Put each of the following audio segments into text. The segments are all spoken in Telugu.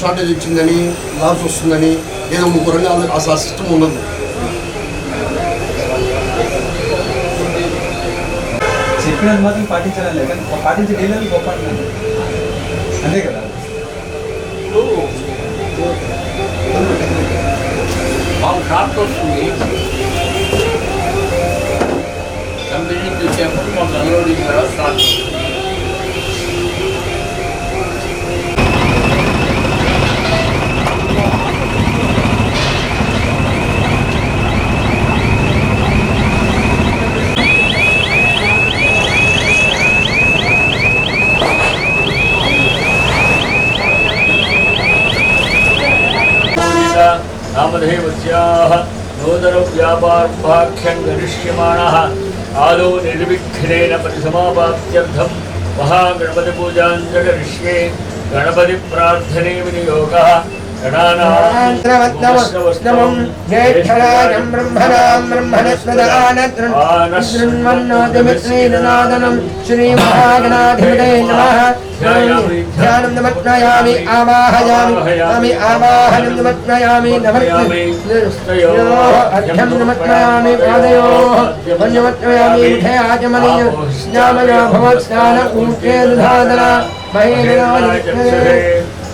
షార్టేజ్ వచ్చిందని లాస్ వస్తుందని ఏదో ముగ్గురు వాళ్ళకి అసలు ఆ సిస్టమ్ ఉండదు. చెప్పినది మాత్రం కానీ పాటించే డీలర్లు గొప్ప. అంతే కదా? మాకు షాప్ వస్తుంది. కంపెనీ నుంచి వచ్చేప్పుడు మాకు అన్లోడింగ్ కూడా స్టార్ట్ देवस्याः नूतनव्यापारम्भाख्यम् आदो आदौ निर्विघ्नेन परिसमापात्यर्थम् महागणपतिपूजाञ्च करिष्ये गणपतिप्रार्थने विनियोगः। ्रवत्नमम् ज्येष्ठराजम् ब्रह्मणाम् ब्रह्मणस्पदानतृण्वन्नोतिमित्रेदनादनम् श्रीमहागणाधिपते नमः ध्यानं नमग्नयामि आवाहयामि स्वामि आवाहनं नमग्नयामि नमः अर्घ्यं नमग्नयामि पादयोः पञ्चमग्नयामि मुखे आचमनीय स्नामया भवत् स्नान ऊर्जे दुधादना महेन्द्राय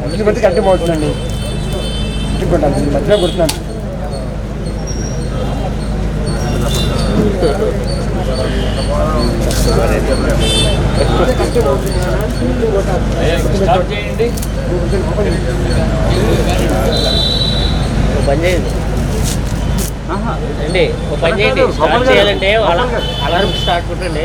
మంచి మంచి కట్టి పోతుందండి ఇంటికి మధ్యలో కొడుతున్నాను స్టార్ట్ చేయండి ఓ పని చేయండి. అండి ఓ పని చేయండి. స్టార్ట్ చేయాలంటే అలా అలారం స్టార్ట్ కొట్టండి.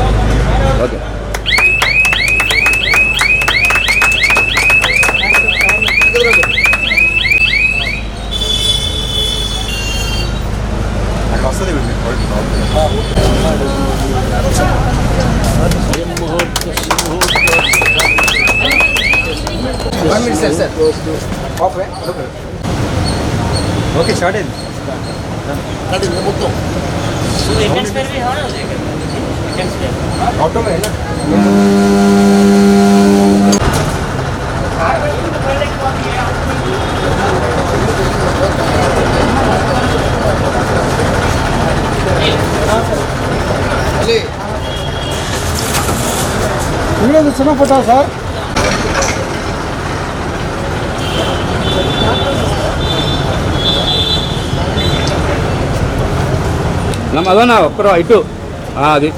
ఇప్పుడు దెబ్బ ఇప్పుడు దెబ్బ నా పక్కన ఓకే స్టార్ట్ అయింది అది మొత్తం ఆటోలో అయినా అలీ వీడియో చిన్న ఫోటో సార్ ನಮ್ಮ ಅದನ್ನ ಒಕ್ಕರು ಇಟ್ಟು ಹಾಂ ಅದು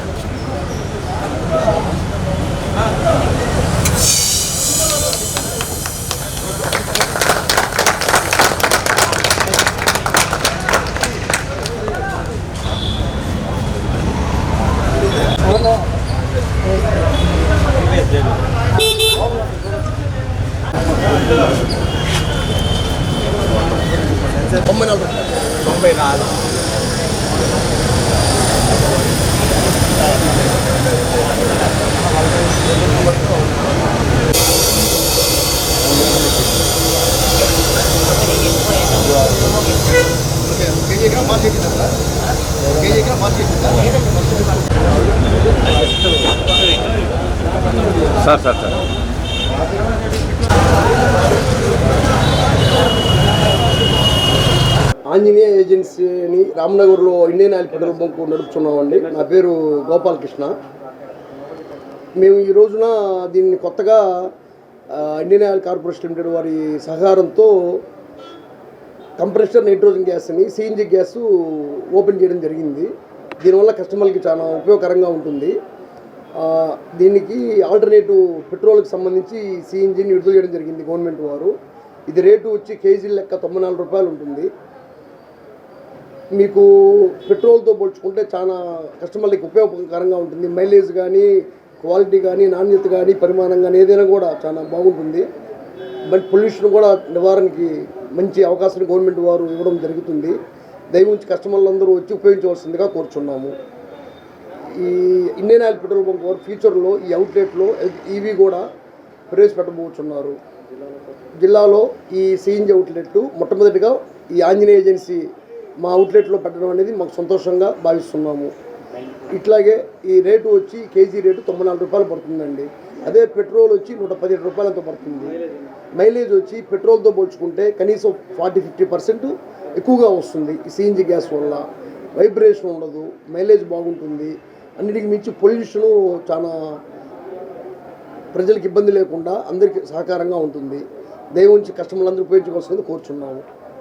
తొంభై నాలుగు తొంభై నాలుగు కేజీగా మార్కెట్ ఇద్దా ఆంజనేయ ఏజెన్సీని రామ్నగర్లో ఇండియన్ ఆయిల్ పెట్రోల్ బంక్ నడుపుతున్నామండి. నా పేరు గోపాలకృష్ణ. మేము ఈ రోజున దీన్ని కొత్తగా ఇండియన్ ఆయిల్ కార్పొరేషన్ లిమిటెడ్ వారి సహకారంతో కంప్రెషర్ నైట్రోజన్ గ్యాస్ని సిఎన్జి గ్యాస్ ఓపెన్ చేయడం జరిగింది. దీనివల్ల కస్టమర్లకి చాలా ఉపయోగకరంగా ఉంటుంది. దీనికి ఆల్టర్నేటివ్ పెట్రోల్కి సంబంధించి సిఎన్జిని విడుదల చేయడం జరిగింది గవర్నమెంట్ వారు. ఇది రేటు వచ్చి కేజీ లెక్క తొంభై నాలుగు రూపాయలు ఉంటుంది. మీకు పెట్రోల్తో పోల్చుకుంటే చాలా కస్టమర్లకి ఉపయోగకరంగా ఉంటుంది. మైలేజ్ కానీ క్వాలిటీ కానీ నాణ్యత కానీ పరిమాణం కానీ ఏదైనా కూడా చాలా బాగుంటుంది. బట్ పొల్యూషన్ కూడా నివారణకి మంచి అవకాశం గవర్నమెంట్ వారు ఇవ్వడం జరుగుతుంది. దయవుంచి కస్టమర్లు కస్టమర్లందరూ వచ్చి ఉపయోగించవలసిందిగా కోరుచున్నాము. ఈ ఇండియన్ ఆయిల్ పెట్రోల్ బంక్ వారు ఫ్యూచర్లో ఈ అవుట్లెట్లో ఈవీ కూడా ప్రవేశపెట్టబోతున్నారు జిల్లాలో ఈ సిఎన్జి అవుట్లెట్ మొట్టమొదటిగా ఈ ఆంజనేయ ఏజెన్సీ మా అవుట్లెట్లో పెట్టడం అనేది మాకు సంతోషంగా భావిస్తున్నాము. ఇట్లాగే ఈ రేటు వచ్చి కేజీ రేటు తొంభై నాలుగు రూపాయలు పడుతుందండి. అదే పెట్రోల్ వచ్చి నూట పదిహేడు రూపాయలతో పడుతుంది. మైలేజ్ వచ్చి పెట్రోల్తో పోల్చుకుంటే కనీసం ఫార్టీ ఫిఫ్టీ పర్సెంట్ ఎక్కువగా వస్తుంది ఈ సిఎన్జి గ్యాస్ వల్ల. వైబ్రేషన్ ఉండదు మైలేజ్ బాగుంటుంది. అన్నిటికి మించి పొల్యూషను చాలా ప్రజలకు ఇబ్బంది లేకుండా అందరికీ సహకారంగా ఉంటుంది. దయవుంచి కస్టమర్లందరూ ఉపయోగించుకోవాల్సింది కోరుచున్నాము.